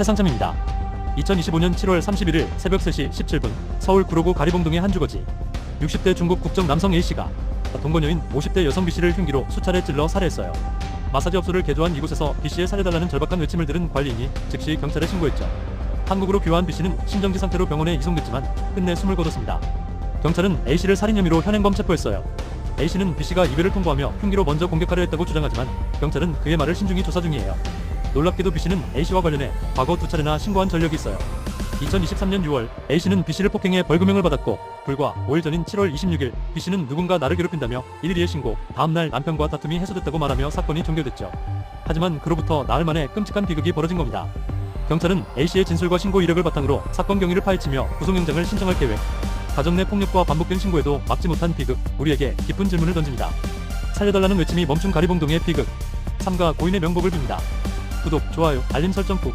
최상참입니다. 2025년 7월 31일 새벽 3시 17분 서울 구로구 가리봉동의 한 주거지 60대 중국 국적 남성 A씨가 동거녀인 50대 여성 B씨를 흉기로 수차례 찔러 살해했어요. 마사지 업소를 개조한 이곳에서 B씨의 살려달라는 절박한 외침을 들은 관리인이 즉시 경찰에 신고했죠. 한국으로 귀화한 B씨는 심정지 상태로 병원에 이송됐지만 끝내 숨을 거뒀습니다. 경찰은 A씨를 살인 혐의로 현행범 체포했어요. A씨는 B씨가 이별을 통보하며 흉기로 먼저 공격하려 했다고 주장하지만 경찰은 그의 말을 신중히 조사 중이에요. 놀랍게도 B씨는 A씨와 관련해 과거 두 차례나 신고한 전력이 있어요. 2023년 6월 A씨는 B씨를 폭행해 벌금형을 받았고 불과 5일 전인 7월 26일 B씨는 누군가 나를 괴롭힌다며 112에 신고 다음날 남편과 다툼이 해소됐다고 말하며 사건이 종결됐죠. 하지만 그로부터 나흘 만에 끔찍한 비극이 벌어진 겁니다. 경찰은 A씨의 진술과 신고 이력을 바탕으로 사건 경위를 파헤치며 구속영장을 신청할 계획. 가정 내 폭력과 반복된 신고에도 막지 못한 비극. 우리에게 깊은 질문을 던집니다. 살려달라는 외침이 멈춘 가리봉동의 비극. 삼가 고인의 명복을 빕니다. 구독, 좋아요, 알림 설정 꾹.